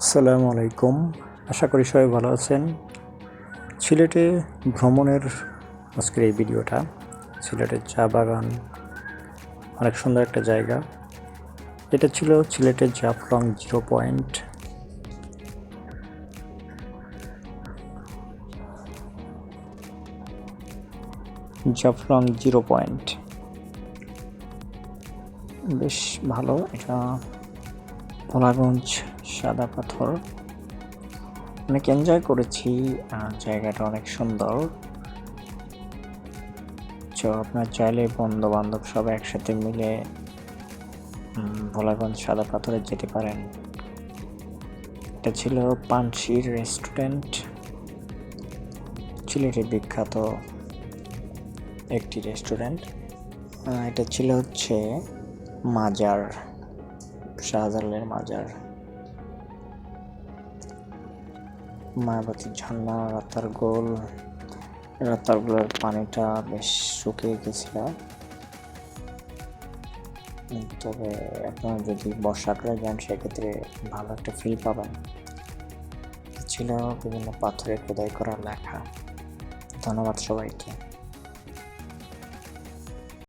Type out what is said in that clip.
আসসালামু আলাইকুম আশা করি সবাই ভালো আছেন। সিলেটে ভ্রমণের আজকের এই ভিডিওটা, সিলেটের চা বাগান, অনেক সুন্দর একটা জায়গা। এটা ছিল সিলেটের Jaflong zero point. Jaflong zero point. বেশ ভালো, এটা ভোলাগঞ্জ সাদা পাথর। অনেক এনজয় করেছি জায়গাটা অনেক সুন্দর। তো আপনার চাইলে বন্ধু বান্ধব সব একসাথে মিলে ভোলাগঞ্জ সাদা পাথরে যেতে পারেন। এটা ছিল পানশির রেস্টুরেন্ট। সিলেটের বিখ্যাত একটি রেস্টুরেন্ট। এটা ছিল হচ্ছে মাজার। শাহজালালের মাজার। মায়াবতী ঝর্ণা রাতার গোল। রাতার গোলের পানিটা বেশ শুকিয়ে গেছিল। তবে আপনারা যদি বর্ষাকালে যান, সেক্ষেত্রে ভালো একটা ফিল পাবেন। ছিল বিভিন্ন পাথরে খোদাই করা লেখা। ধন্যবাদ সবাইকে।